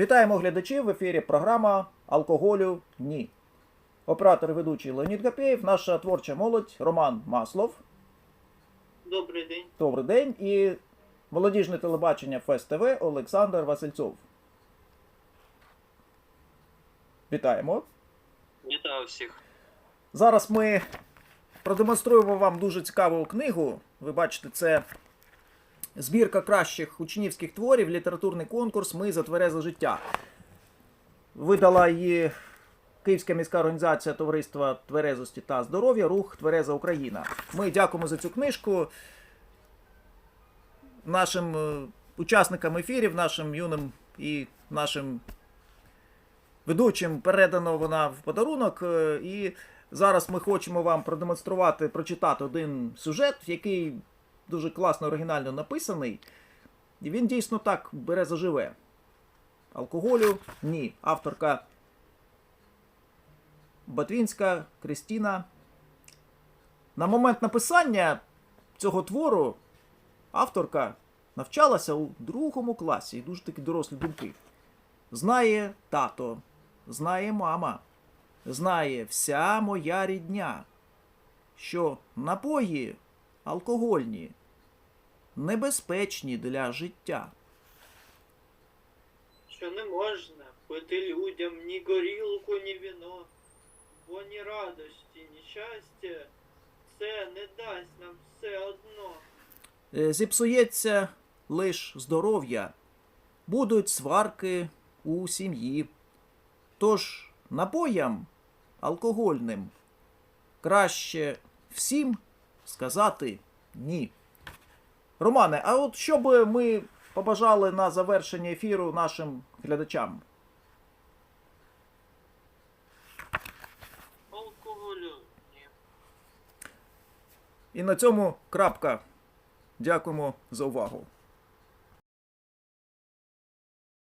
Вітаємо глядачів в ефірі програма Алкоголю Ні. Оператор і ведучий Леонід Гапєєв, наша творча молодь Роман Маслов. Добрий день. Добрий день. І молодіжне телебачення Фест ТВ Олександр Васильцов. Вітаємо. Вітаю всіх. Зараз ми продемонструємо вам дуже цікаву книгу. Ви бачите, це збірка кращих учнівських творів, літературний конкурс Ми за тверезе життя. Видала її Київська міська організація Товариства Тверезості та здоров'я, рух Твереза Україна. Ми дякуємо за цю книжку нашим е, учасникам ефірів, нашим юним і нашим ведучим передано вона в подарунок. е, І зараз ми хочемо вам продемонструвати, прочитати один сюжет, який дуже класно оригінально написаний. І він дійсно так бере заживе. Алкоголю ні. Авторка Батвінська Кристіна. На момент написання цього твору авторка навчалася у другому класі і дуже такі дорослі думки. Знає тато, знає мама, знає вся моя рідня, що напої алкогольні небезпечні для життя. Що не можна пити людям ні горілку, ні віно, бо ні радості, ні щастя, це не дасть нам все одно. Е, Зіпсується лиш здоров'я, будуть сварки у сім'ї. Тож напоям алкогольним краще всім сказати ні. Романе, а от що би ми побажали на завершення ефіру нашим глядачам? Алкоголю ні. І на цьому крапка. Дякуємо за увагу.